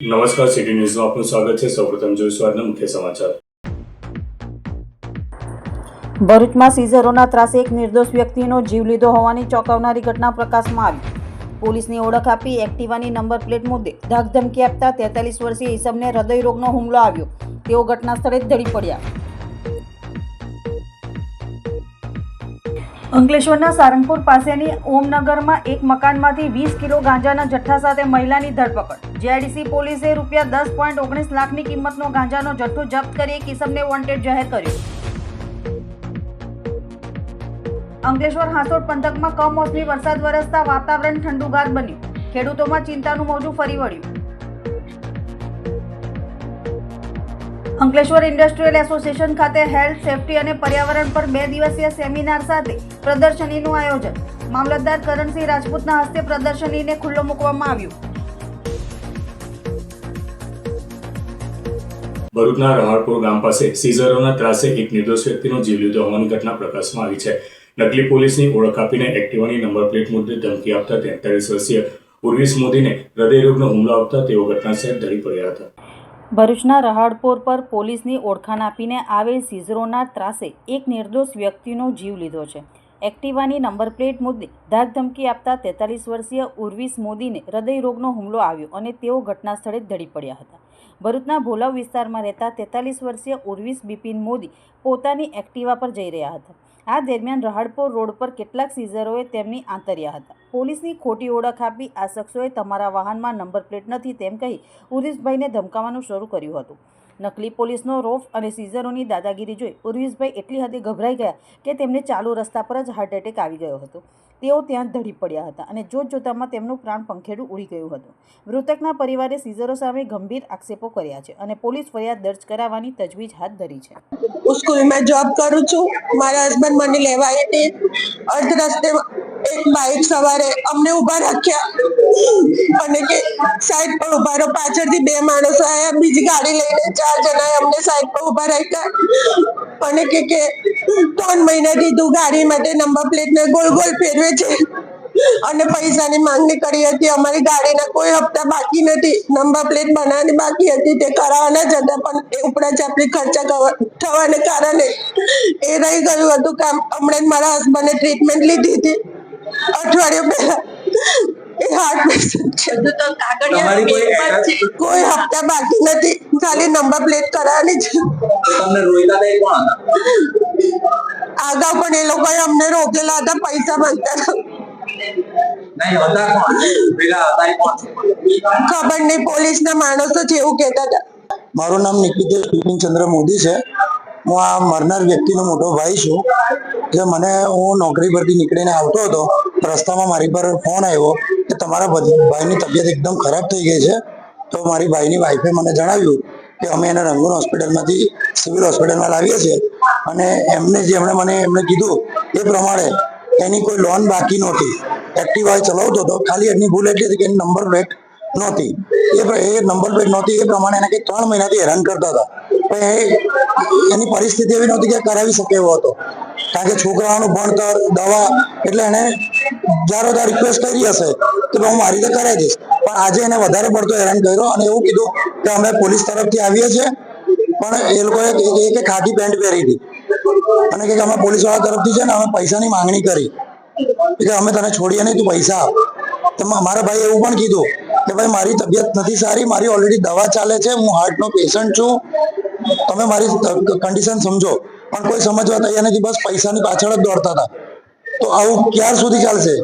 નમસ્કાર સિટી ન્યૂઝમાં આપનું સ્વાગત છે. સૌપ્રથમ જોઈશું આજના મુખ્ય સમાચાર. ભરૂચમાં સીઝરોના ત્રાસે એક નિર્દોષ વ્યક્તિનો જીવ લીધો હોવાની ચોંકાવનારી ઘટના પ્રકાશમાં આવી. પોલીસની ઓળખ આપી એક્ટિવાની નંબર પ્લેટ મુદ્દે ધાકધમકી આપતા તેતાલીસ વર્ષીય ઈસમને હૃદયરોગનો હુમલો આવ્યો. તેઓ ઘટના સ્થળે જ ધડી પડ્યા. અંકલેશ્વરના સારંગપુર પાસેની ઓમનગરમાં એક મકાનમાંથી વીસ કિલો ગાંજાના જથ્થા સાથે મહિલાની ધરપકડ. જીઆઈડીસી પોલીસે રૂપિયા દસ પોઈન્ટ ઓગણીસ લાખની કિંમતનો ગાંજાનો જથ્થો જપ્ત કરી એક ઇસમને વોન્ટેડ જાહેર કર્યો. અંકલેશ્વર હાંસોડ પંથકમાં કમોસમી વરસાદ વરસતા વાતાવરણ ઠંડુગાર બન્યું. ખેડૂતોમાં ચિંતાનું મોજું ફરી વળ્યું. અંકલેશ્વર ઇન્ડસ્ટ્રીયલ એસોસિએશન ખાતે હેલ્થ, સેફટી અને પર્યાવરણ પર બે દિવસીય સેમિનાર સાથે પ્રદર્શનીનું આયોજન. મામલતદાર કરણસિંહ રાજપૂતના હસ્તે પ્રદર્શનીને ખુલ્લો મૂકવામાં આવ્યું. ભરૂચના રહાળપુર ગામ પાસે સીઝરોના ત્રાસે એક નિર્દોષ વ્યક્તિનો જીવ લીધો હોવાની ઘટના પ્રકાશમાં આવી છે. નકલી પોલીસની ઓળખ આપીને એક્ટિવાની નંબર પ્લેટ મુદ્દે ધમકી આપતા તેતાલીસ વર્ષીય ઉર્વિસ મોદીને હૃદયરોગનો હુમલો આપતા તેઓ ઘટનાસ્થળે ધરી પડ્યા હતા. ભરૂચના રહાડપોર પર પોલીસની ઓળખાણ આપીને આવેલ સીઝરોના ત્રાસે એક નિર્દોષ વ્યક્તિનો જીવ લીધો છે. એક્ટિવાની નંબર પ્લેટ મુદ્દે ધાકધમકી આપતા તેતાલીસ વર્ષીય ઉર્વિસ મોદીને હૃદયરોગનો હુમલો આવ્યો અને તેઓ ઘટના સ્થળે ધડી પડ્યા હતા. ભરૂચના ભોલાવ વિસ્તારમાં રહેતા તેતાલીસ વર્ષીય ઉર્વિસ બિપિન મોદી પોતાની એક્ટિવા પર જઈ રહ્યા હતા. આ દરમિયાન રહાડપોર રોડ પર કેટલાક સીઝરોએ તેમની આંતર્યા હતા. પોલીસની ખોટી ઓળખ આપી આ શખ્સોએ તમારા વાહનમાં નંબર પ્લેટ નથી તેમ કહી ઉર્વિસભાઈને ધમકાવવાનું શરૂ કર્યું હતું. નકલી પોલીસનો રોફ અને સીઝરોની દાદાગીરી જોઈ ઉર્વિશભાઈ એટલી હદે ગભરાઈ ગયા કે તેમને ચાલુ રસ્તા પર જ હાર્ટ એટેક આવી ગયો હતો. તેઓ ત્યાં ધડી પડ્યા હતા અને જોત જોતામાં તેમનું પ્રાણ પંખેડું ઉડી ગયું હતું. મૃતકના પરિવારે સીઝરો સામે ગંભીર આક્ષેપો કર્યા છે અને પોલીસ ફરિયાદ દર્જ કરાવવાની તજવીજ હાથ ધરી છે. હું સ્કૂલમાં જોબ કરું છું. મારા હસબન્ડ મને લેવા આવી હતી અર્ધ રસ્તે એક બાઇક સવારે અમને ઊભા રાખ્યા. અને કે સાઈડ પર ઊભા રહો. પાછળથી બે માણસો આવ્યા બીજી ગાડી લઈને ચાર જણાએ અમને સાઈડ પર ઊભા રાખ્યા. અને કે કે ત્રણ મહિનાથી તું ગાડી માટે નંબર પ્લેટ ને ગોલ ગોલ ફેરવે છે? અને પૈસાની માંગણી કરી હતી. અમારી ગાડીના કોઈ હપ્તા બાકી નથી. નંબર પ્લેટ બનાવવાની બાકી હતી. તે કરાવવાના જ હતા, પણ એ ઉપરાંત ચાપડી ખર્ચા થવાને કારણે એ રહી ગયું હતું કામ હમણાં મારા હસબન્ડે ટ્રીટમેન્ટ લીધી હતી. અઠવાડિયું પહેલા એ હાર્ટ પેશન્ટ કોઈ કોઈ હપ્તા બાકી નથી. ખાલી નંબર પ્લેટ કરાવવાની છે. અગાઉ પણ એ લોકોએ અમને રોકેલા હતા પૈસા માંગતા ખબર નહીં પોલીસ કોણ? પેલા હતા એ કોણ? ખબર નહીં પોલીસના માણસો છે એવું કેતા હતા. મારું નામ નિકિતેશ બિપિનચંદ્ર મોદી છે. હું આ મરનાર વ્યક્તિનો મોટો ભાઈ છું. જે મને હું નોકરી પરથી નીકળીને આવતો હતો, રસ્તામાં મારી પર ફોન આવ્યો કે તમારા ભાઈની તબિયત એકદમ ખરાબ થઈ ગઈ છે, તો મારી ભાઈની વાઈફે મને જણાવ્યું કે અમે એને રંગૂન હોસ્પિટલમાંથી, સિવિલ હોસ્પિટલમાં લાવીએ છીએ. અને એમને જે એમણે મને, એમણે કીધું એ પ્રમાણે એની કોઈ લોન બાકી નહોતી. એક્ટિવા ચલાવતો હતો. ખાલી એની ભૂલ એટલી હતી કે એની નંબર પ્લેટ નહોતી. એ નંબર પ્લેટ નહોતી. એ પ્રમાણે એને કંઈક ત્રણ મહિનાથી હેરાન કરતા હતા. પણ એની પરિસ્થિતિ એવી નહોતી કે કરાવી શકે એવો હતો. કારણ કે છોકરાઓનું ભણતર, દવા, એટલે એને જારો ત્યાં રિક્વેસ્ટ કરી હશે કે હું મારી રીતે કરાવી દઈશ. પણ આજે એને વધારે પડતો હેરાન કર્યો અને એવું કીધું કે અમે પોલીસ તરફથી આવીએ છીએ, પણ એ લોકોએ કે- ખાકી પેન્ટ પહેરી હતી. અને કે અમે પોલીસવાળા તરફથી છે ને અમે પૈસાની માંગણી કરી. કે અમે તને છોડીએ નહીં, તું પૈસા આપ. મારા ભાઈ એવું પણ કીધું કે ભાઈ મારી તબિયત નથી સારી મારી ઓલરેડી દવા ચાલે છે હું હાર્ટનો પેશન્ટ છું. તમે મારી કન્ડિશન સમજો. પણ કોઈ સમજવા તૈયાર નથી બસ પૈસાની પાછળ જ દોડતા હતા. તો આવું ક્યાર સુધી ચાલશે?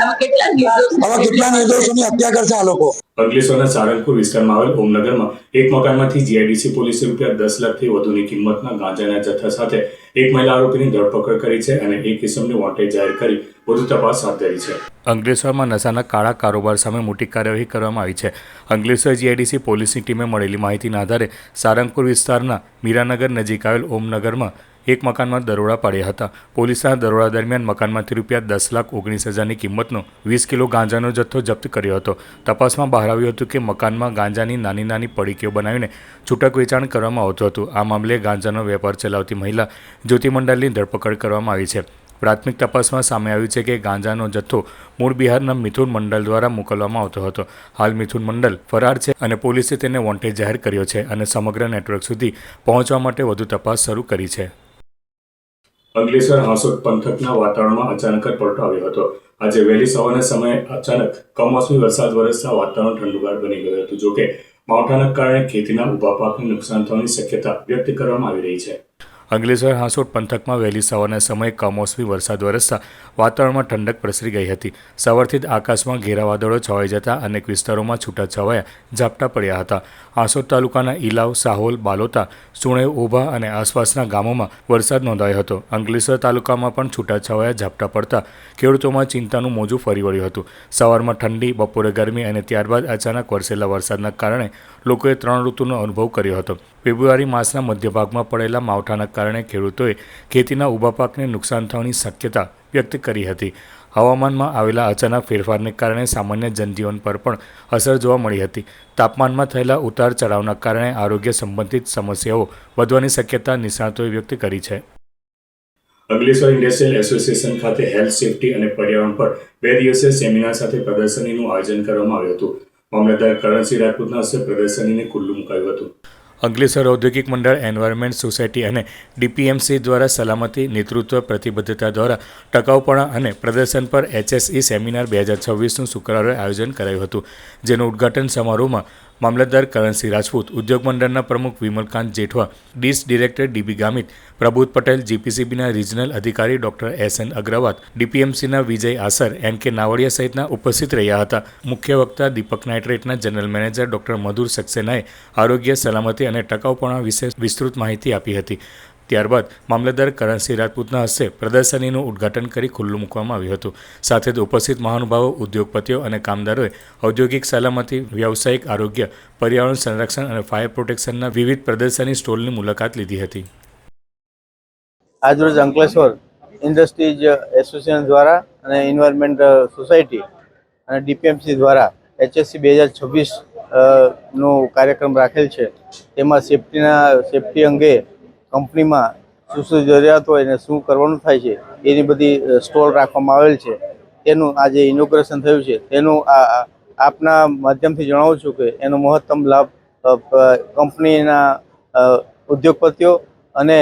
આવા કેટલા નિર્દોષોની હત્યા કરશે આ લોકો? અંકલેશ્વરના સારંગપુર વિસ્તારમાં આવેલ ઓમનગરમાં એક મકાનમાંથી જીઆઈડીસી પોલીસે રૂપિયા દસ લાખથી વધુની કિંમતના ગાંજાના જથ્થા સાથે એક મહિલા આરોપીની ધરપકડ કરી છે અને એક કિસમને વોન્ટેડ જાહેર કરી. વધુ તપાસ હાથ ધરી છે. અંકલેશ્વરમાં નશાના કાળા કારોબાર સામે મોટી કાર્યવાહી કરવામાં આવી છે. અંકલેશ્વર જીઆઈડીસી પોલીસની ટીમે મળેલી માહિતીના આધારે સારંગપુર વિસ્તારના મીરાનગર નજીક આવેલ ઓમનગરમાં એક મકાનમાં દરોડા પાડ્યા હતા. પોલીસના દરોડા દરમિયાન મકાનમાંથી રૂપિયા દસ લાખ ઓગણીસ હજારની કિંમતનો વીસ કિલો ગાંજાનો જથ્થો જપ્ત કર્યો હતો. તપાસમાં બહાર આવ્યું હતું કે મકાનમાં ગાંજાની નાની નાની પડીકીઓ બનાવીને છૂટક વેચાણ કરવામાં આવતું હતું. આ મામલે ગાંજાનો વેપાર ચલાવતી મહિલા જ્યોતિ મંડળની ધરપકડ કરવામાં આવી છે. પ્રાથમિક તપાસમાં સામે આવ્યું છે કે ગાંજાનો જથ્થો મૂળ બિહારના મિથુન મંડલ દ્વારા મોકલવામાં આવતો હતો. હાલ મિથુન મંડલ ફરાર છે અને પોલીસે તેને વોન્ટેડ જાહેર કર્યો છે અને સમગ્ર નેટવર્ક સુધી પહોંચવા માટે વધુ તપાસ શરૂ કરી છે. અંકલેશ્વર હાંસોદ પંથકના વાતાવરણમાં અચાનક જ પલટો આવ્યો હતો. આજે વહેલી સવારના સમયે અચાનક કમોસમી વરસાદ વરસતા વાતાવરણ ઠંડુગાર બની ગયું હતું. જોકે માવઠાના કારણે ખેતીના ઊભા પાકને નુકસાન થવાની શક્યતા વ્યક્ત કરવામાં આવી રહી છે. અંકલેશ્વર હાંસોટ પંથકમાં વહેલી સવારના સમયે કમોસમી વરસાદ વરસતા વાતાવરણમાં ઠંડક પ્રસરી ગઈ હતી. સવારથી જ આકાશમાં ઘેરા વાદળો છવાઈ જતા અનેક વિસ્તારોમાં છૂટાછવાયા ઝાપટા પડ્યા હતા. હાંસોદ તાલુકાના ઇલાવ સાહોલ, બાલોતા, સુણેવ ઓભા અને આસપાસના ગામોમાં વરસાદ નોંધાયો હતો. અંકલેશ્વર તાલુકામાં પણ છૂટાછવાયા ઝાપટા પડતા ખેડૂતોમાં ચિંતાનું મોજું ફરી વળ્યું હતું. સવારમાં ઠંડી, બપોરે ગરમી અને ત્યારબાદ અચાનક વરસેલા વરસાદના કારણે લોકોએ ત્રણ ઋતુનો અનુભવ કર્યો હતો. ફેબ્રુઆરી માસના મધ્યભાગમાં પડેલા માવઠાના કારણે ખેડૂતોએ ખેતીના ઊભા પાકને નુકસાન થવાની શક્યતા વ્યક્ત કરી હતી. હવામાનમાં આવેલા અચાનક ફેરફારને કારણે સામાન્ય જનજીવન પર પણ અસર જોવા મળી હતી. તાપમાનમાં થયેલા ઉતાર ચઢાવના કારણે આરોગ્ય સંબંધિત સમસ્યાઓ વધવાની શક્યતા નિષ્ણાતોએ વ્યક્ત કરી છે. અંકલેશ્વર ઇન્ડસ્ટ્રીયલ એસોસિએશન ખાતે હેલ્થ સેફટી અને પર્યાવરણ પર બે દિવસીય સેમિનાર સાથે પ્રદર્શનીનું આયોજન કરવામાં આવ્યું હતું. મામલતદાર કરણસિંહ રાજપૂતના હસ્તે પ્રદર્શનીને ખુલ્લું મુકાયું હતું. અંકલેશ્વર ઔદ્યોગિક મંડળ એન્વાયરમેન્ટ સોસાયટી અને ડીપીએમસી દ્વારા સલામતી નેતૃત્વ પ્રતિબદ્ધતા દ્વારા ટકાઉપણા અને પ્રદર્શન પર એચએસઈ સેમિનાર બે હજાર છવ્વીસનું શુક્રવારે આયોજન કરાયું હતું, જેનું ઉદ્ઘાટન સમારોહમાં મામલતદાર કરણસિંહ રાજપૂત, ઉદ્યોગ મંડળના પ્રમુખ Vimalkant Jethwa DISH director DB Gamit, Prabodh Patel, જીપીસીબીના regional અધિકારી ડોક્ટર એસ એન અગ્રવાલ, ડીપીએમસીના વિજય આસર એન કે નાવડિયા સહિતના ઉપસ્થિત રહ્યા હતા. મુખ્ય વક્તા દીપક નાઇટ્રેટના જનરલ મેનેજર ડોક્ટર મધુર સક્સેનાએ આરોગ્ય સલામતી અને ટકાઉપણા વિશે વિસ્તૃત માહિતી આપી હતી. ત્યારબાદ મામલતદાર કરણસિંહ રાજપૂતના હસ્તે પ્રદર્શનીનું ઉદ્ઘાટન કરી ખુલ્લું મૂકવામાં આવ્યું હતું. સાથે જ ઉપસ્થિત મહાનુભાવો, ઉદ્યોગપતિઓ અને કામદારોએ ઔદ્યોગિક સલામતી વ્યાવસાયિક આરોગ્ય, પર્યાવરણ સંરક્ષણ અને ફાયર પ્રોટેક્શનના વિવિધ પ્રદર્શની સ્ટોલની મુલાકાત લીધી હતી. આજરોજ અંકલેશ્વર ઇન્ડસ્ટ્રીઝ એસોસિએશન દ્વારા અને એન્વાયરમેન્ટ સોસાયટી અને ડીપીએમસી દ્વારા એચએસસી બે હજાર છવ્વીસ નો કાર્યક્રમ રાખેલ છે. તેમાં સેફટીના, સેફટી અંગે કંપનીમાં શું શું જરૂરિયાત હોય અને શું કરવાનું થાય છે, એની બધી સ્ટોલ રાખવામાં આવેલ છે. તેનું આજે ઇનોગ્રેશન થયું છે. તેનું આ આપના માધ્યમથી જણાવું છું કે એનો મહત્તમ લાભ કંપનીના ઉદ્યોગપતિઓ અને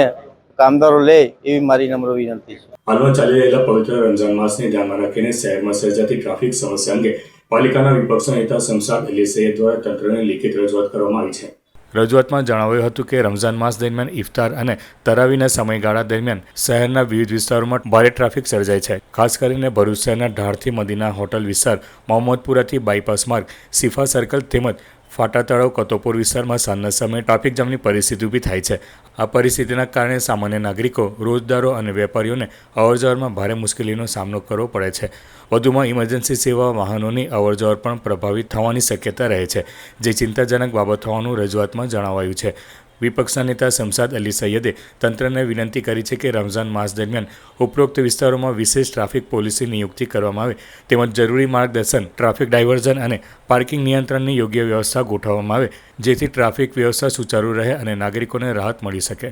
કામદારો લે એવી મારી નમ્ર વિનંતી છે. હાલમાં ચાલી રહેલા પવિત્ર રમઝાન માસને ધ્યાનમાં રાખીને શહેરમાં સર્જાતી ટ્રાફિક સમસ્યા અંગે પાલિકાના વિપક્ષના નેતા શમશાદ અલી દ્વારા તંત્રને લેખિત રજૂઆત કરવામાં આવી છે. રજૂઆતમાં જણાવ્યું હતું કે રમઝાન માસ દરમિયાન ઇફતાર અને તરાવીના સમયગાળા દરમિયાન શહેરના વિવિધ વિસ્તારોમાં ભારે ટ્રાફિક સર્જાય છે. ખાસ કરીને ભરૂચ શહેરના ઢાળથી મદીના હોટલ વિસ્તાર, મોહમ્મદપુરાથી બાયપાસ માર્ગ, સિફા સર્કલ તેમજ ફાટા તળાવ કતોપુર વિસ્તારમાં સાંજના સમયે ટ્રાફિક જામની પરિસ્થિતિ ઊભી થાય છે. આ પરિસ્થિતિના કારણે સામાન્ય નાગરિકો, રોજદારો અને વેપારીઓને અવરજવરમાં ભારે મુશ્કેલીનો સામનો કરવો પડે છે. વધુમાં ઇમરજન્સી સેવા વાહનોની અવરજવર પણ પ્રભાવિત થવાની શક્યતા રહે છે, જે ચિંતાજનક બાબત હોવાનું રજૂઆતમાં જણાવાયું છે. વિપક્ષના નેતા શમશાદ અલી સૈયદે તંત્રને વિનંતી કરી છે કે રમઝાન માસ દરમિયાન ઉપરોક્ત વિસ્તારોમાં વિશેષ ટ્રાફિક પોલીસની નિયુક્તિ કરવામાં આવે તેમજ જરૂરી માર્ગદર્શન, ટ્રાફિક ડાયવર્ઝન અને પાર્કિંગ નિયંત્રણની યોગ્ય વ્યવસ્થા ગોઠવવામાં આવે, જેથી ટ્રાફિક વ્યવસ્થા સુચારુ રહે અને નાગરિકોને રાહત મળી શકે.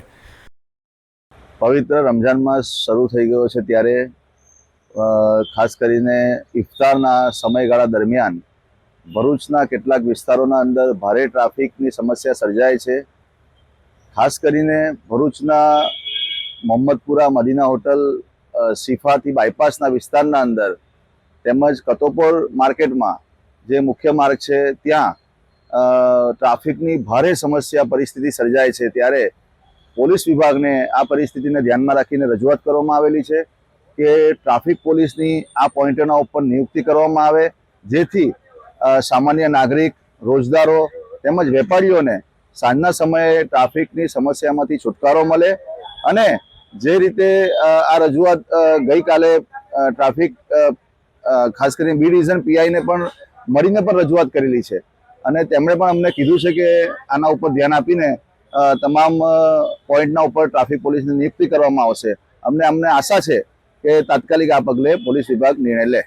પવિત્ર રમઝાન માસ શરૂ થઈ ગયો છે ત્યારે ખાસ કરીને ઇફતારના સમયગાળા દરમિયાન ભરૂચના કેટલાક વિસ્તારોના અંદર ભારે ટ્રાફિકની સમસ્યા સર્જાય છે. ખાસ કરીને ભરૂચના મોહમ્મદપુરા મદીના હોટલ સિફાથી બાયપાસના વિસ્તારના અંદર તેમજ કતોપોર માર્કેટમાં જે મુખ્ય માર્ગ છે ત્યાં ટ્રાફિકની ભારે સમસ્યા, પરિસ્થિતિ સર્જાય છે ત્યારે પોલીસ વિભાગને આ પરિસ્થિતિને ધ્યાનમાં રાખીને રજૂઆત કરવામાં આવેલી છે કે ટ્રાફિક પોલીસની આ પોઈન્ટના ઉપર નિયુક્તિ કરવામાં આવે, જેથી સામાન્ય નાગરિક, રોજદારો તેમજ વેપારીઓને સાંજના સમયે ટ્રાફિકની સમસ્યામાંથી છુટકારો મળે અને જે રીતે આ રજૂઆત ગઈકાલે ટ્રાફિક ખાસ કરીને બી ડિવિઝન પીઆઈને પણ મળીને પણ રજૂઆત કરેલી છે. અને તેમણે પણ અમને કીધું છે કે આના ઉપર ધ્યાન આપીને તમામ પોઈન્ટના ઉપર ટ્રાફિક પોલીસની નિયુક્તિ કરવામાં આવશે. અમને અમને આશા છે કે તાત્કાલિક આ પગલે પોલીસ વિભાગ નિર્ણય લે.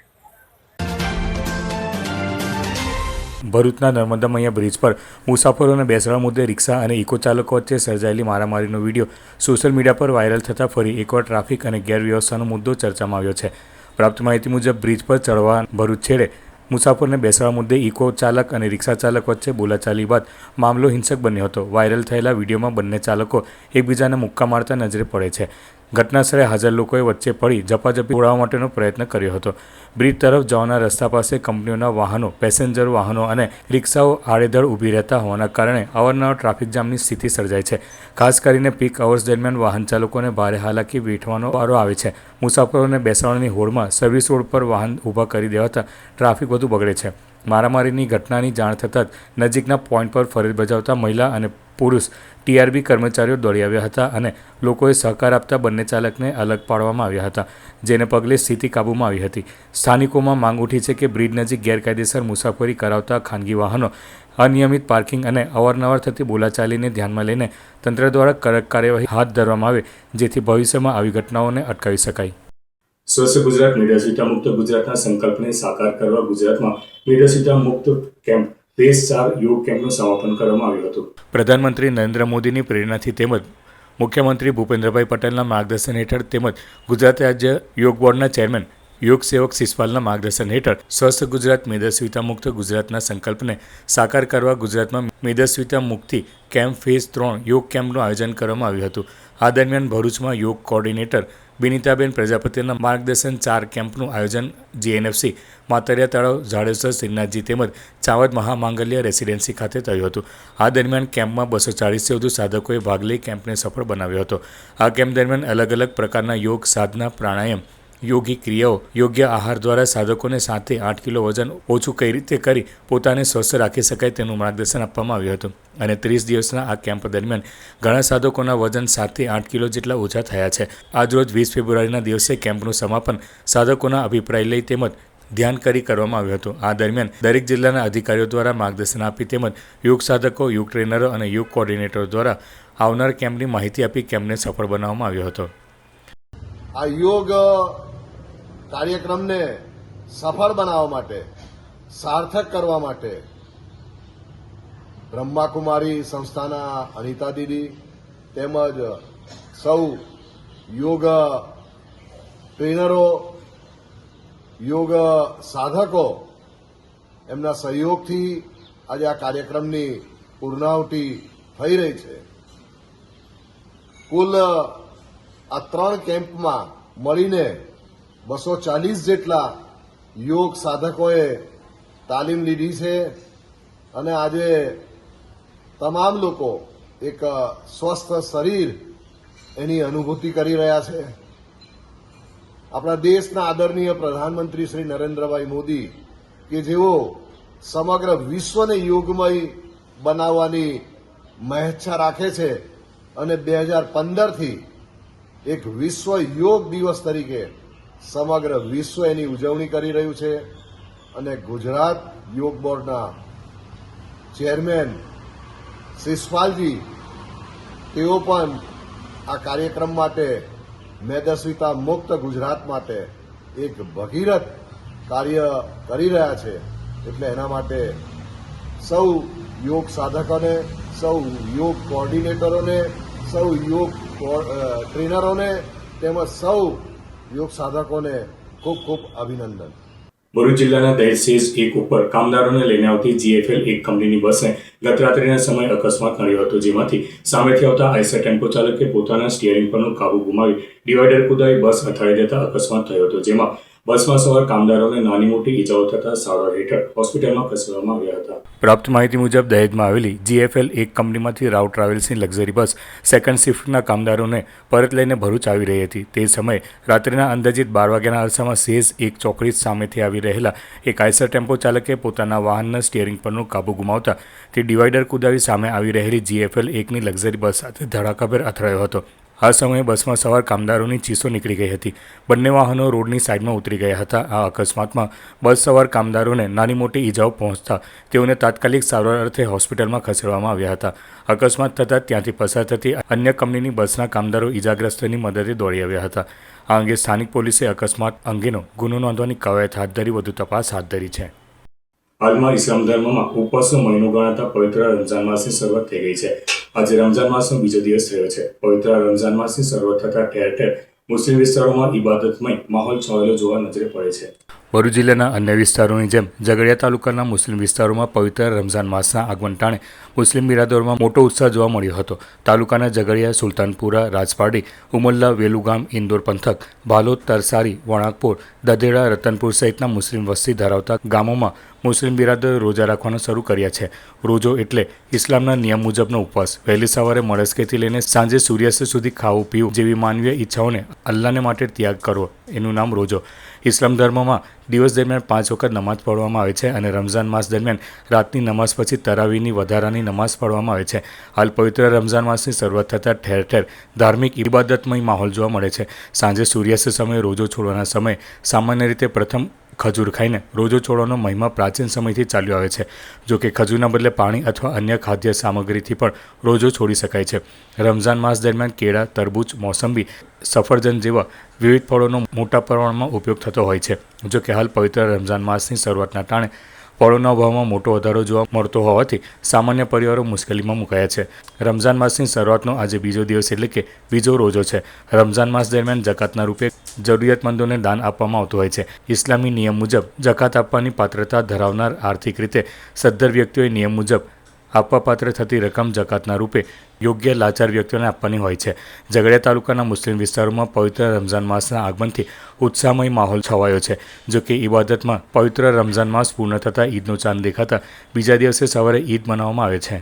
ભરૂચના નર્મદા મૈયા બ્રિજ પર મુસાફરોને બેસવા મુદ્દે રિક્ષા અને ઇકો ચાલકો વચ્ચે સર્જાયેલી મારામારીનો વીડિયો સોશિયલ મીડિયા પર વાયરલ થતાં ફરી એકવાર ટ્રાફિક અને ગેરવ્યવસ્થાનો મુદ્દો ચર્ચામાં આવ્યો છે. પ્રાપ્ત માહિતી મુજબ, બ્રિજ પર ચડવા ભરૂચ છેડે મુસાફરને બેસવા મુદ્દે ઇકો ચાલક અને રિક્ષા ચાલક વચ્ચે બોલાચાલી બાદ મામલો હિંસક બન્યો હતો. વાયરલ થયેલા વિડીયોમાં બંને ચાલકો એકબીજાને મુક્કા મારતા નજરે પડે છે. ઘટના સ્થળે હાજર લોકોએ વચ્ચે પડી ઝપાઝપી ઉડાવવા માટેનો પ્રયત્ન કર્યો હતો. બ્રિજ તરફ જવાના રસ્તા પાસે કંપનીઓના વાહનો, પેસેન્જર વાહનો અને રિક્ષાઓ આડેધડ ઊભી રહેતા હોવાના કારણે અવારનવાર ટ્રાફિક જામની સ્થિતિ સર્જાય છે. ખાસ કરીને પીક અવર્સ દરમિયાન વાહન ચાલકોને ભારે હાલાકી વેઠવાનો વારો આવે છે. મુસાફરોને બેસાડવાની હોડમાં સર્વિસ રોડ પર વાહન ઊભા કરી દેવાતા ટ્રાફિક વધુ બગડે છે. મારામારીની ઘટનાની જાણ થતાં જ નજીકના પોઈન્ટ પર ફરજ બજાવતા મહિલા અને પુરુષ ટીઆરબી કર્મચારીઓ દોડી આવ્યા હતા અને લોકોએ સહકાર આપતા બંને ચાલકને અલગ પાડવામાં આવ્યા હતા, જેને પગલે સ્થિતિ કાબૂમાં આવી હતી. સ્થાનિકોમાં માંગ ઉઠી છે કે બ્રિજ નજીક ગેરકાયદેસર મુસાફરી કરાવતા ખાનગી વાહનો, અનિયમિત પાર્કિંગ અને અવારનવાર થતી બોલાચાલીને ધ્યાનમાં લઈને તંત્ર દ્વારા કડક કાર્યવાહી હાથ ધરવામાં આવે, જેથી ભવિષ્યમાં આવી ઘટનાઓને અટકાવી શકાય. સ્વસ્થ ગુજરાત મેડસિટા મુક્ત ગુજરાતના સંકલ્પને સાકાર કરવા ગુજરાતમાં મેડસિટા મુક્ત કેમ્પ દેશ ચાર યોગ કેમ્પનું સમાપન કરવામાં આવ્યું હતું. પ્રધાનમંત્રી નરેન્દ્ર મોદીની પ્રેરણાથી તેમજ મુખ્યમંત્રી ભૂપેન્દ્રભાઈ પટેલના માર્ગદર્શન હેઠળ તેમજ ગુજરાત રાજ્ય યોગ બોર્ડના ચેરમેન, યોગ સેવક સિસવાલના માર્ગદર્શન હેઠળ સ્વસ્થ ગુજરાત, મેદસ્વીતા મુક્ત ગુજરાતના સંકલ્પને સાકાર કરવા ગુજરાતમાં મેદસ્વીતા મુક્તિ કેમ્પ ફેઝ ત્રણ યોગ કેમ્પનું આયોજન કરવામાં આવ્યું હતું. આ દરમિયાન ભરૂચમાં યોગ કોઓર્ડિનેટર બિનિતાબેન પ્રજાપતિના માર્ગદર્શન ચાર કેમ્પનું આયોજન જીએનએફસી, માતરિયા તળાવ ઝાડેસર શ્રીનાથજી તેમજ ચાવદ મહામાંગલ્ય રેસિડેન્સી ખાતે થયું હતું. આ દરમિયાન કેમ્પમાં બસો ચાળીસથી વધુ સાધકોએ ભાગ લઈ કેમ્પને સફળ બનાવ્યો હતો. આ કેમ્પ દરમિયાન અલગ અલગ પ્રકારના યોગ, સાધના, પ્રાણાયામ યોગી ક્રિયાઓ યોગ્ય આહાર દ્વારા સાધકોને સાથે આઠ કિલો વજન ઓછું કઈ રીતે કરી પોતાને સ્વસ્થ રાખી શકાય તેનું માર્ગદર્શન આપવામાં આવ્યું હતું. અને ત્રીસ દિવસના આ કેમ્પ દરમિયાન ઘણા સાધકોના વજન સાતથી આઠ કિલો જેટલા ઓછા થયા છે. આજરોજ વીસ ફેબ્રુઆરીના દિવસે કેમ્પનું સમાપન સાધકોના અભિપ્રાય લઈ તેમજ ધ્યાન કરી કરવામાં આવ્યું હતું. આ દરમિયાન દરેક જિલ્લાના અધિકારીઓ દ્વારા માર્ગદર્શન આપી તેમજ યોગ સાધકો, યોગ ટ્રેનરો અને યોગ કોઓર્ડિનેટરો દ્વારા આવનાર કેમ્પની માહિતી આપી કેમ્પને સફળ બનાવવામાં આવ્યો હતો. આ યોગ કાર્યક્રમને સફળ બનાવવા માટે, સાર્થક કરવા માટે બ્રહ્માકુમારી સંસ્થાના અનિતા દીદી તેમજ સૌ યોગ ટ્રેનરો, યોગ સાધકો એમના સહયોગથી આજે આ કાર્યક્રમની પૂર્ણાવતિ થઈ રહી છે. કુલ આ ત્રણ કેમ્પમાં મળીને બસો ચાલીસ જેટલા યોગ સાધકોએ તાલીમ લીધી છે અને આજે તમામ લોકો એક સ્વસ્થ શરીર એની અનુભૂતિ કરી રહ્યા છે. આપણા દેશના આદરણીય પ્રધાનમંત્રી શ્રી નરેન્દ્રભાઈ મોદી કે જેઓ સમગ્ર વિશ્વને યોગમય બનાવવાની મહેચ્છા રાખે છે અને બે હજાર પંદરથી એક વિશ્વ યોગ દિવસ તરીકે સમગ્ર વિશ્વ એની ઉજવણી કરી રહ્યું છે અને ગુજરાત યોગ બોર્ડના ચેરમેન શિષપાલજી, તેઓ પણ આ કાર્યક્રમ માટે મેદસ્વીતા મુક્ત ગુજરાત માટે એક ભગીરથ કાર્ય કરી રહ્યા છે. એટલે એના માટે સૌ યોગ સાધકોને, સૌ યોગ કોર્ડિનેટરોને, સૌ યોગ ટ્રેનરોને, તેમજ સૌ યોગ સાધકોને ખૂબ ખૂબ અભિનંદન. ભરૂચ જિલ્લાના દહેજ એક ઉપર કામદારોને લઈને આવતી જીએફએલ એક કંપનીની બસને ગત રાત્રિના સમયે અકસ્માત નડ્યો હતો, જેમાંથી સામેથી આવતા આઈસર ટેમ્પો ચાલકે પોતાના સ્ટિયરિંગ પરનો કાબુ ગુમાવી ડિવાઈડર કુદાવી બસ અથડાઈ દેતા અકસ્માત થયો હતો, જેમાં બસમાં સવાર કામદારોને નાની મોટી ઈજાઓ થતા સારવાર હેઠળ હોસ્પિટલમાં ખસેડવામાં આવ્યા હતા. પ્રાપ્ત માહિતી મુજબ દહેજમાં આવેલી જીએફએલ એક કંપનીમાંથી રાવ ટ્રાવેલ્સની લક્ઝરી બસ સેકન્ડ શિફ્ટના કામદારોને પરત લઈને ભરૂચ આવી રહી હતી. તે સમયે રાત્રિના અંદાજિત બાર વાગ્યાના અરસામાં સેઝ એક ચોકડી સામેથી આવી રહેલા એક આઈસર ટેમ્પો ચાલકે પોતાના વાહનના સ્ટિયરિંગ પરનો કાબુ ગુમાવતા તે ડિવાઈડર કુદાવી સામે આવી રહેલી જીએફએલ એકની લક્ઝરી બસ સાથે ધડાકાભેર અથડાયો હતો. આ સમયે બસમાં સવાર કામદારોની ચીસો નીકળી ગઈ હતી. બંને વાહનો રોડની સાઈડમાં ઉતરી ગયા હતા. આ અકસ્માતમાં બસ સવાર કામદારોને નાની મોટી ઈજાઓ પહોંચતા તેઓને તાત્કાલિક સારવાર અર્થે હોસ્પિટલમાં ખસેડવામાં આવ્યા હતા. અકસ્માત થતાં ત્યાંથી પસાર થતી અન્ય કંપનીની બસના કામદારો ઈજાગ્રસ્તની મદદે દોડી આવ્યા હતા. આ અંગે સ્થાનિક પોલીસે અકસ્માત અંગેનો ગુનો નોંધવાની કવાયત હાથ ધરી, વધુ તપાસ હાથ ધરી છે. હાલમાં ઇસ્લામ ધર્મમાં ઉપવાસનો મહિનો ગણાતા પવિત્ર રમઝાન માસની શરૂઆત થઈ ગઈ છે. આજે રમઝાન માસનો બીજો દિવસ થયો છે. પવિત્ર રમઝાન માસની શરૂઆત થતા ઠેર ઠેર મુસ્લિમ વિસ્તારોમાં ઇબાદતમય માહોલ છવાયેલો જોવા નજરે પડે છે. ભરૂચ જિલ્લાના અન્ય વિસ્તારોની જેમ ઝઘડિયા તાલુકાના મુસ્લિમ વિસ્તારોમાં પવિત્ર રમઝાન માસના આગમન ટાણે મુસ્લિમ બિરાદરોમાં મોટો ઉત્સાહ જોવા મળ્યો હતો. તાલુકાના ઝઘડિયા, સુલતાનપુરા રાજપારડી ઉમલ્લા, વેલુગામ, ઇન્દોર પંથક બાલોદ તરસારી, વણાકપુર, દધેડા, રતનપુર સહિતના મુસ્લિમ વસ્તી ધરાવતા ગામોમાં મુસ્લિમ બિરાદરો રોજા રાખવાનું શરૂ કર્યા છે. રોજો એટલે ઇસ્લામના નિયમ મુજબનો ઉપવાસ. વહેલી સવારે મળસ્કેથી લઈને સાંજે સૂર્યાસ્ત સુધી ખાવું, પીવું જેવી માનવીય ઈચ્છાઓને અલ્લાહને માટે ત્યાગ કરવો. એનું નામ રોજો. ઇસ્લામ ધર્મમાં દિવસ દરમિયાન પાંચ વખત નમાઝ પઢવામાં આવે છે અને રમઝાન માસ દરમિયાન રાતની નમાઝ પછી તરાવીની વધારાની નમાઝ પઢવામાં આવે છે. હાલ પવિત્ર રમઝાન માસની શરૂઆત થતાં ઠેર ઠેર ધાર્મિક ઇબાદતમય માહોલ જોવા મળે છે. સાંજે સૂર્યાસ્ત સમયે રોજો છોડવાના સમયે સામાન્ય રીતે પ્રથમ ખજૂર ખાઈને રોજો છોડવાનો મહિમા પ્રાચીન સમયથી ચાલ્યો આવે છે. જો કે ખજૂરના બદલે પાણી અથવા અન્ય ખાદ્ય સામગ્રીથી પણ રોજો છોડી શકાય છે. રમઝાન માસ દરમિયાન કેળા, તરબૂચ, મોસંબી, સફરજન જેવા વિવિધ ફળોનો મોટા પ્રમાણમાં ઉપયોગ થતો હોય છે. જો કે હાલ પવિત્ર રમઝાન માસની શરૂઆતના ટાણે ફળોના ભાવમાં મોટો વધારો જોવા મળતો હોવાથી સામાન્ય પરિવારો મુશ્કેલીમાં મુકાયા છે. રમઝાન માસની શરૂઆતનો આજે બીજો દિવસ એટલે કે બીજો રોજો છે. રમઝાન માસ દરમિયાન જકાતના રૂપે જરૂરિયાતમંદોને દાન આપવામાં આવતું હોય છે. ઇસ્લામી નિયમ મુજબ જકાત આપવાની પાત્રતા ધરાવનાર આર્થિક રીતે સદ્ધર વ્યક્તિઓએ નિયમ મુજબ આપવાપાત્ર થતી રકમ જકાતના રૂપે યોગ્ય લાચાર વ્યક્તિઓને આપવાની હોય છે. ઝઘડિયા તાલુકાના મુસ્લિમ વિસ્તારોમાં પવિત્ર રમઝાન માસના આગમનથી ઉત્સાહમય માહોલ છવાયો છે, જો કે ઇબાદતમાં પવિત્ર રમઝાન માસ પૂર્ણ થતાં ઈદનો ચાંદ દેખાતા બીજા દિવસે સવારે ઈદ મનાવવામાં આવે છે.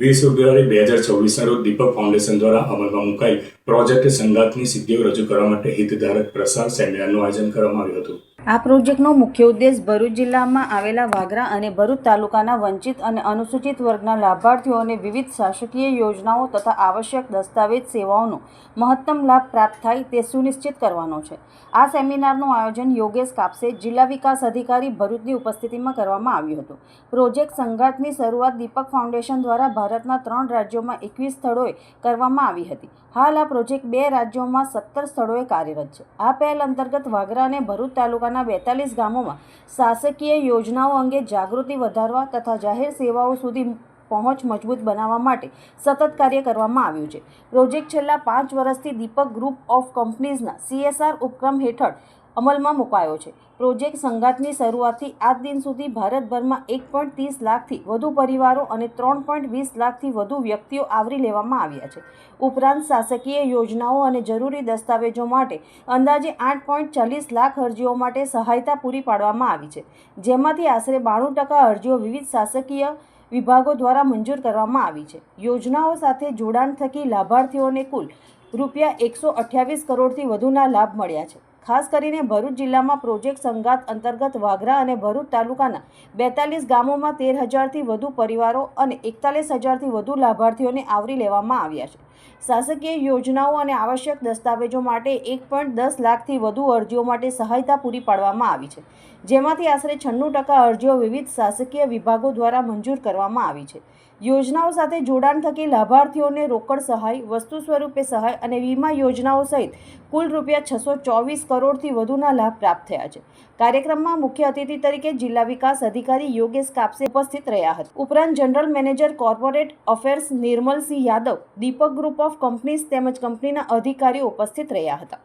વીસ ફેબ્રુઆરી બે હજાર છવ્વીસના રોજ દીપક ફાઉન્ડેશન દ્વારા અમલમાં મુકાયેલ પ્રોજેક્ટ સંગાતની સિદ્ધિઓ રજૂ કરવા માટે હિતધારક પ્રસાર સેમિનારનું આયોજન કરવામાં આવ્યું હતું. આ પ્રોજેક્ટનો મુખ્ય ઉદ્દેશ ભરૂચ જિલ્લામાં આવેલા વાગરા અને ભરૂચ તાલુકાના વંચિત અને અનુસૂચિત વર્ગના લાભાર્થીઓને વિવિધ શાસકીય યોજનાઓ તથા આવશ્યક દસ્તાવેજ સેવાઓનો મહત્તમ લાભ પ્રાપ્ત થાય તે સુનિશ્ચિત કરવાનો છે. આ સેમિનારનું આયોજન યોગેશ કાપસે જિલ્લા વિકાસ અધિકારી ભરૂચની ઉપસ્થિતિમાં કરવામાં આવ્યું હતું. પ્રોજેક્ટ સંઘાતની શરૂઆત દીપક ફાઉન્ડેશન દ્વારા ભારતના ત્રણ રાજ્યોમાં એકવીસ સ્થળોએ કરવામાં આવી હતી. હાલ આ પ્રોજેક્ટ બે રાજ્યોમાં સત્તર સ્થળોએ કાર્યરત છે. આ પહેલ અંતર્ગત વાગરા અને ભરૂચ તાલુકાના બેતાલીસ ગામોમાં શાસકીય યોજનાઓ અંગે જાગૃતિ વધારવા તથા જાહેર સેવાઓ સુધી પહોંચ મજબૂત બનાવવા માટે સતત કાર્ય કરવામાં આવ્યું છે. પ્રોજેક્ટ છેલ્લા પાંચ વર્ષથી દીપક ગ્રુપ ઓફ કંપનીઝના સીએસઆર ઉપક્રમ હેઠળ અમલમાં મુકાયો છે. પ્રોજેક્ટ સંઘાતની શરૂઆતથી આજ દિન સુધી ભારતભરમાં એક પોઈન્ટ ત્રીસ લાખથી વધુ પરિવારો અને ત્રણ પોઈન્ટ વીસ લાખથી વધુ વ્યક્તિઓ આવરી લેવામાં આવ્યા છે. ઉપરાંત શાસકીય યોજનાઓ અને જરૂરી દસ્તાવેજો માટે અંદાજે આઠ પોઈન્ટ ચાલીસ લાખ અરજીઓ માટે સહાયતા પૂરી પાડવામાં આવી છે. જેમાંથી આશરે બાણું ટકા અરજીઓ વિવિધ શાસકીય વિભાગો દ્વારા મંજૂર કરવામાં આવી છે. યોજનાઓ સાથે જોડાણ થકી લાભાર્થીઓને કુલ રૂપિયા એકસો અઠ્યાવીસ કરોડથી વધુના લાભ મળ્યા છે. ખાસ કરીને ભરૂચ જિલ્લામાં પ્રોજેક્ટ સંગાત અંતર્ગત વાગરા અને ભરૂચ તાલુકાના બેતાલીસ ગામોમાં તેર હજારથી વધુ પરિવારો અને એકતાલીસ હજારથી વધુ લાભાર્થીઓને આવરી લેવામાં આવ્યા છે. શાસકીય યોજનાઓ અને આવશ્યક દસ્તાવેજો માટે એક પોઈન્ટ દસ લાખથી વધુ અરજીઓ માટે સહાયતા પૂરી પાડવામાં આવી છે. જેમાંથી આશરે છન્નું ટકા અરજીઓ વિવિધ શાસકીય વિભાગો દ્વારા મંજૂર કરવામાં આવી છે. યોજનાઓ સાથે જોડાણ થકી લાભાર્થીઓને રોકડ સહાય, વસ્તુ સ્વરૂપે સહાય અને વીમા યોજનાઓ સહિત કુલ રૂપિયા છસો ચોવીસ કરોડથી વધુના લાભ પ્રાપ્ત થયા છે. કાર્યક્રમમાં મુખ્ય અતિથિ તરીકે જિલ્લા વિકાસ અધિકારી યોગેશ કાપસે ઉપસ્થિત રહ્યા હતા. ઉપરાંત general manager corporate affairs Nirmalsinh Yadav, Deepak group of companies તેમજ કંપનીના અધિકારીઓ ઉપસ્થિત રહ્યા હતા.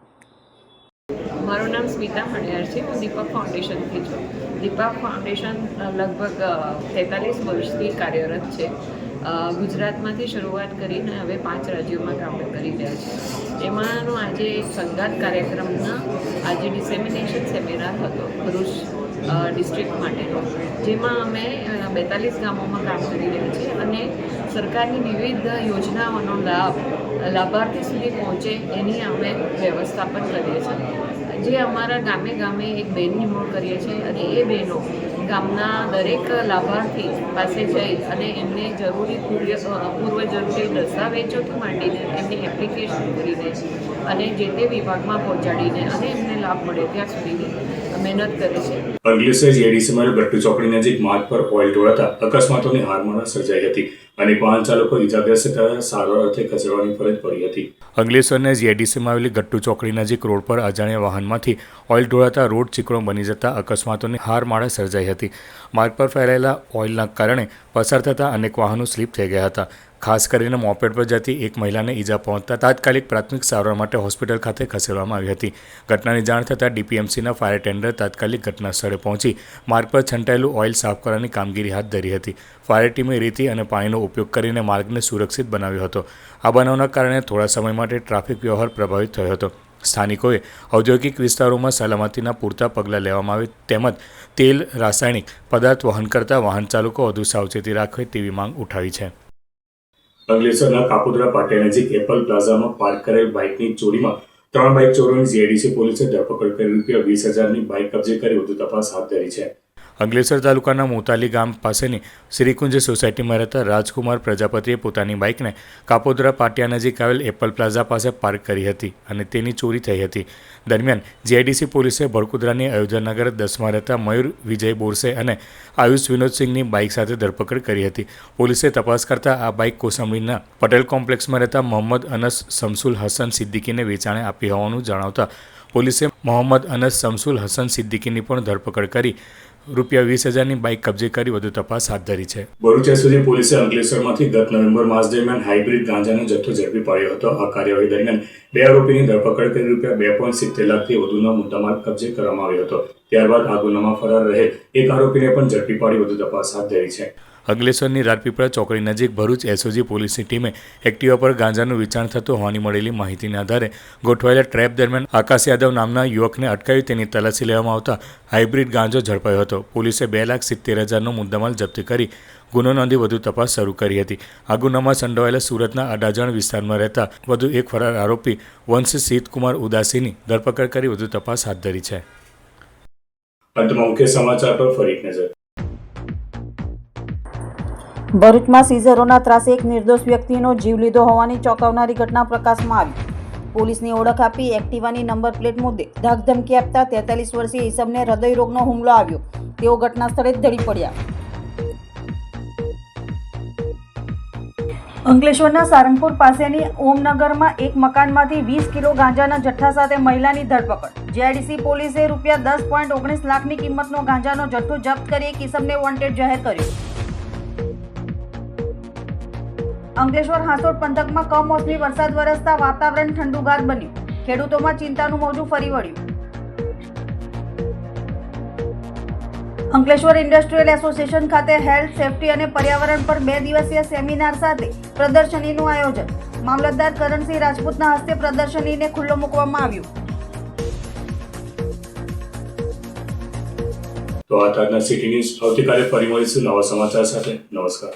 મારું નામ સ્મિતા મણિયાર છે. હું દીપક ફાઉન્ડેશનથી છું. દીપક ફાઉન્ડેશન લગભગ તેતાલીસ વર્ષથી કાર્યરત છે. ગુજરાતમાંથી શરૂઆત કરીને હવે પાંચ રાજ્યોમાં કામ કરી રહ્યા છે. એમાંનો આજે એક સંગાત કાર્યક્રમના આજે ડિસેમિનેશન સેમિનાર હતો ભરૂચ ડિસ્ટ્રિક્ટ માટેનો, જેમાં અમે બેતાલીસ ગામોમાં કામ કરી રહ્યા છીએ અને સરકારની વિવિધ યોજનાઓનો લાભ, લાભાર્થી સુધી પહોંચે એની અમે વ્યવસ્થાપન કરીએ છીએ. જે અમારા ગામે ગામે એક બેન નિમણૂક કરીએ છીએ અને એ બહેનો ગામના દરેક લાભાર્થી પાસે જઈ અને એમને જરૂરી પૂર્વ જરૂરી દસ્તાવેજોથી માંડીને એમની એપ્લિકેશન કરીને અને જે તે વિભાગમાં પહોંચાડીને અને એમને લાભ મળે ત્યાં સુધીની મહેનત કરી છે. અંકલેશ્વર જીઆઈડીસીમાં ગટ્ટુ ચોકડી નજીક માર્ગ પર ઓઇલ ઢોળાતા અકસ્માતોની હારમાળા સર્જાઈ હતી અને વાહન ચાલકો ઇજાગ્રસ્ત થતા સારવાર અર્થે ખસેડવાની ફરજ પડી હતી. અંકલેશ્વરના જીઆઈડીસીમાં આવેલી ગટ્ટુ ચોકડી નજીક રોડ પર અજાણ્યા વાહનમાંથી ઓઇલ ઢોળાતા રોડ ચીકણો બની જતા અકસ્માતોની હારમાળા સર્જાઈ હતી. માર્ગ પર ફેલાયેલા ઓઇલના કારણે પસાર થતા અનેક વાહનો સ્લીપ થઈ ગયા હતા. ખાસ કરીને મોપેડ પર જતી એક મહિલાને ઈજા પહોંચતા તાત્કાલિક પ્રાથમિક સારવાર માટે હોસ્પિટલ ખાતે ખસેડવામાં આવી હતી. ઘટનાની જાણ થતાં ડીપીએમસીના ફાયર ટેન્ડર તાત્કાલિક ઘટના સ્થળે પહોંચી માર્ગ પર છંટાયેલું ઓઇલ સાફ કરવાની કામગીરી હાથ ધરી હતી. ફાયર ટીમે રેતી અને પાણીનો ઉપયોગ કરીને માર્ગને સુરક્ષિત બનાવ્યો હતો. આ બનાવના કારણે થોડા સમય માટે ટ્રાફિક વ્યવહાર પ્રભાવિત થયો હતો. સ્થાનિકોએ ઔદ્યોગિક વિસ્તારોમાં સલામતીના પૂરતા પગલાં લેવામાં આવે તેમજ તેલ, રાસાયણિક પદાર્થ વહન કરતા વાહન ચાલકો વધુ સાવચેતી રાખે તેવી માંગ ઉઠાવી છે. અંકલેશ્વરના કાપોદ્રા પાટિયા નજીક એપલ પ્લાઝામાં પાર્ક કરેલ બાઇકની ચોરીમાં ત્રણ બાઇક ચોરોની જીઆઈડીસી પોલીસે ધરપકડ કરી રૂપિયા વીસ હજારની બાઇક કબજે કરી વધુ તપાસ હાથ ધરી છે. અંકલેશ્વર તાલુકાના મોતાલી ગામ પાસેની શ્રીકુંજ સોસાયટીમાં રહેતા રાજકુમાર પ્રજાપતિએ પોતાની બાઇકને કાપોદરા પાટિયા નજીક આવેલ એપલ પ્લાઝા પાસે પાર્ક કરી હતી અને તેની ચોરી થઈ હતી. દરમિયાન જીઆઈડીસી પોલીસે ભડકુદરાની અયોધ્યાનગર દસમાં રહેતા મયુર વિજય બોરસે અને આયુષ વિનોદસિંહની બાઇક સાથે ધરપકડ કરી હતી. પોલીસે તપાસ કરતા આ બાઇક કોસંબડીના પટેલ કોમ્પ્લેક્સમાં રહેતા મોહમ્મદ અનસ શમસુલ હસન સિદ્દીકીને વેચાણે આપી હોવાનું જણાવતા પોલીસે મોહમ્મદ અનસ શમસુલ હસન સિદ્દીકીની પણ ધરપકડ કરી રૂપિયા વીસ હજારની બાઇક કબજે કરી વધુ તપાસ હાથ ધરી છે. ભરૂચ એસઓજી પોલીસે અંકલેશ્વરમાંથી ગત નવેમ્બર માસ દરમિયાન હાઇબ્રિડ ગાંજાનો જથ્થો ઝડપી પાડ્યો હતો. આ કાર્યવાહી દરમિયાન બે આરોપીની ધરપકડ કરી રૂપિયા બે પોઈન્ટ સિત્તેર લાખથી વધુનો મુદ્દામાલ કબજે કરવામાં આવ્યો હતો. ત્યારબાદ આ ગુનામાં ફરાર રહેલ એક આરોપીને પણ ઝડપી પાડી વધુ તપાસ હાથ ધરી છે. અંકલેશ્વરની રાજપીપળા ચોકડી નજીક ભરૂચ એસઓજી પોલીસની ટીમે એક્ટિવા પર ગાંજાનું વેચાણ થતું હોવાની મળેલી માહિતીના આધારે ગોઠવાયેલા ટ્રેપ દરમિયાન આકાશ યાદવ નામના યુવકને અટકાવી તેની તલાશી લેવામાં આવતા હાઇબ્રિડ ગાંજો ઝડપાયો હતો. પોલીસે બે લાખ સિત્તેર હજારનો મુદ્દામાલ જપ્ત કરી ગુનો નોંધી વધુ તપાસ શરૂ કરી હતી. આ ગુનામાં સંડોવાયેલા સુરતના અડાજણ વિસ્તારમાં રહેતા વધુ એક ફરાર આરોપી વંશ સીતકુમાર ઉદાસીની ધરપકડ કરી વધુ તપાસ હાથ ધરી છે. અંતમાં મુખ્ય સમાચાર પર ફરી નજર. ભરૂચમાં સીઝરોના ત્રાસે એક નિર્દોષ વ્યક્તિનો જીવ લીધો હોવાની ચોંકાવનારી ઘટના પ્રકાશમાં આવી. પોલીસની ઓળખ આપી એક્ટિવાની નંબર પ્લેટ મુદ્દે ધાકધમકી આપતા તેતાલીસ વર્ષીય ઈસમને હૃદયરોગનો હુમલો આવ્યો. તેઓ ઘટના સ્થળે જ ધડી પડ્યા. અંકલેશ્વરના સારંગપુર પાસેની ઓમનગરમાં એક મકાનમાંથી વીસ કિલો ગાંજાના જથ્થા સાથે મહિલાની ધરપકડ. જીઆઈડીસી પોલીસે રૂપિયા દસ પોઈન્ટ ઓગણીસ લાખની કિંમતનો ગાંજાનો જથ્થો જપ્ત કરી એક ઇસમને વોન્ટેડ જાહેર કર્યો. અંકલેશ્વર હાંસોડ પંથકમાં કમોસમી વરસાદ વરસતા વાતાવરણ ઠંડુગાર બન્યું. ખેડૂતોમાં ચિંતાનું મોજું ફરી વળ્યું. અંકલેશ્વર ઇન્ડસ્ટ્રીયલ એસોસિએશન ખાતે હેલ્થ, સેફટી અને પર્યાવરણ પર બે દિવસીય સેમિનાર સાથે પ્રદર્શનીનું આયોજન. મામલતદાર કરણસિંહ રાજપૂતના હસ્તે પ્રદર્શનીને ખુલ્લો મૂકવામાં આવ્યું. તો આ તાજના સિટી ન્યૂઝ આવતીકાલે ફરી મળીશું નવા સમાચાર સાથે. નમસ્કાર.